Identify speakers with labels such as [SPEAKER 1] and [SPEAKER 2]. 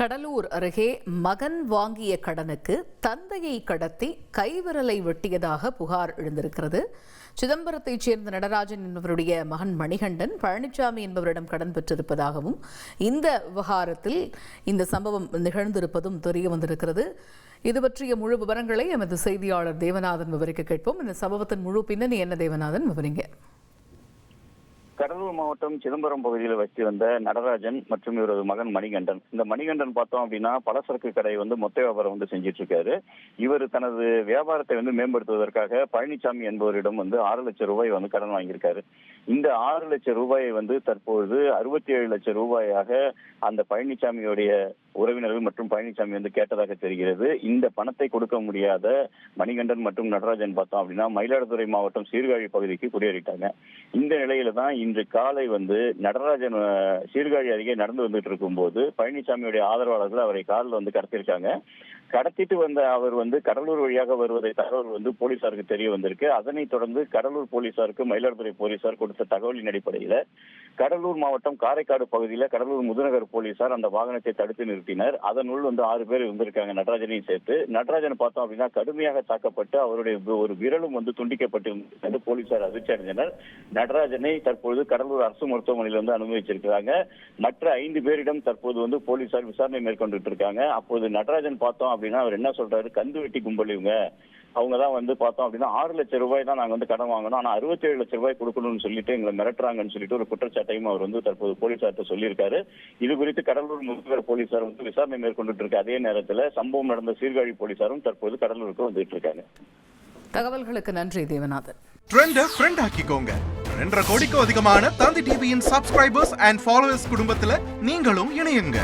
[SPEAKER 1] கடலூர் அருகே மகன் வாங்கிய கடனுக்கு தந்தையை கடத்தி கைவிரலை வெட்டியதாக புகார் எழுந்திருக்கிறது. சிதம்பரத்தைச் சேர்ந்த நடராஜன் என்பவருடைய மகன் மணிகண்டன் பழனிசாமி என்பவரிடம் கடன் பெற்றிருப்பதாகவும் இந்த விவகாரத்தில் இந்த சம்பவம் நிகழ்ந்திருப்பதும் தெரிய வந்திருக்கிறது. இது பற்றிய முழு விவரங்களை எமது செய்தியாளர் தேவநாதன் விவரிக்க கேட்போம். இந்த சம்பவத்தின் முழு பின்னணி என்ன தேவநாதன்? விவரிங்க.
[SPEAKER 2] கடலூர் மாவட்டம் சிதம்பரம் பகுதியில் வச்சு வந்த நடராஜன் மற்றும் இவரது மகன் மணிகண்டன். இந்த மணிகண்டன் பார்த்தோம் அப்படின்னா பலசரக்கு கடை வந்து மொத்த வியாபாரம் வந்து செஞ்சிட்டு இருக்காரு இவர் தனது வியாபாரத்தை வந்து மேம்படுத்துவதற்காக பழனிசாமி என்பவரிடம் வந்து ஆறு லட்சம் ரூபாய் வந்து கடன் வாங்கியிருக்காரு. இந்த ஆறு லட்சம் ரூபாயை வந்து தற்பொழுது அறுபத்தி ஏழு லட்சம் ரூபாயாக அந்த பழனிசாமியுடைய உறவினர்கள் மற்றும் பழனிசாமி வந்து கேட்டதாக தெரிகிறது. இந்த பணத்தை கொடுக்க முடியாத மணிகண்டன் மற்றும் நடராஜன் பார்த்தோம் அப்படின்னா மயிலாடுதுறை மாவட்டம் சீர்காழி பகுதிக்கு குடியேறிட்டாங்க. இந்த நிலையில தான் இன்று காலை வந்து நடராஜன் சீர்காழி அருகே நடந்து வந்துட்டு இருக்கும்போது பழனிசாமியுடைய ஆதரவாளர்கள் அவரை காலில் வந்து கடத்திருக்காங்க கடத்திட்டு வந்த அவர் வந்து கடலூர் வழியாக வருவதை தகவல் வந்து போலீசாருக்கு தெரிய வந்திருக்கு. அதனைத் தொடர்ந்து கடலூர் போலீசாருக்கு மயிலாடுதுறை போலீசார் கொடுத்த தகவலின் அடிப்படையில் கடலூர் மாவட்டம் காரைக்காடு பகுதியில் கடலூர் முதுநகர் போலீசார் அந்த வாகனத்தை தடுத்து நிறுத்தினர். அதனுள் வந்து ஆறு பேர் இருந்திருக்காங்க நடராஜனையும் சேர்த்து. நடராஜன் பார்த்தோம் அப்படின்னா கடுமையாக தாக்கப்பட்டு அவருடைய ஒரு விரலும் வந்து துண்டிக்கப்பட்டு போலீசார் அதிர்ச்சி அடைந்தனர். நடராஜனை தற்பொழுது கடலூர் அரசு மருத்துவமனையில் வந்து அனுமதிச்சிருக்கிறாங்க. மற்ற ஐந்து பேரிடம் தற்போது வந்து போலீசார் விசாரணை மேற்கொண்டுட்டு இருக்காங்க. அப்போது நடராஜன் பார்த்தோம் அப்படின்னா அவர் என்ன சொல்றாரு? கந்து வெட்டி கும்பல் இவங்க. அவங்க தான் வந்து பார்த்தோம் அப்படின்னா ஆறு லட்சம் ரூபாய் தான் நாங்க வந்து கடன் வாங்கணும். ஆனா அறுபத்தேழு லட்சம் ரூபாய் கொடுக்கணும்னு சொல்லிட்டு எங்களை மிரட்டுறாங்கன்னு சொல்லிட்டு ஒரு குற்றச்சாட்டையும் அவர் வந்து தற்போது போலீசார்ட்ட சொல்லியிருக்காரு. இது குறித்து கடலூர் முதுகர் போலீசார் வந்து விசாரணை மேற்கொண்டுட்டு இருக்க. அதே நேரத்துல சம்பவம் நடந்த சீர்காழி போலீசாரும் தற்போது கடலூருக்கு வந்துட்டு இருக்காங்க.
[SPEAKER 1] தகவல்களுக்கு நன்றி தேவநாதன்.
[SPEAKER 3] ட்ரெண்ட ஃப்ரெண்ட் ஆக்கிக்கோங்க. ரெண்டரை கோடிக்கும் அதிகமான தந்தி டிவியின் சப்ஸ்கிரைபர்ஸ் அண்ட் ஃபாலோவர்ஸ் குடும்பத்துல நீங்களும் இணையுங்க.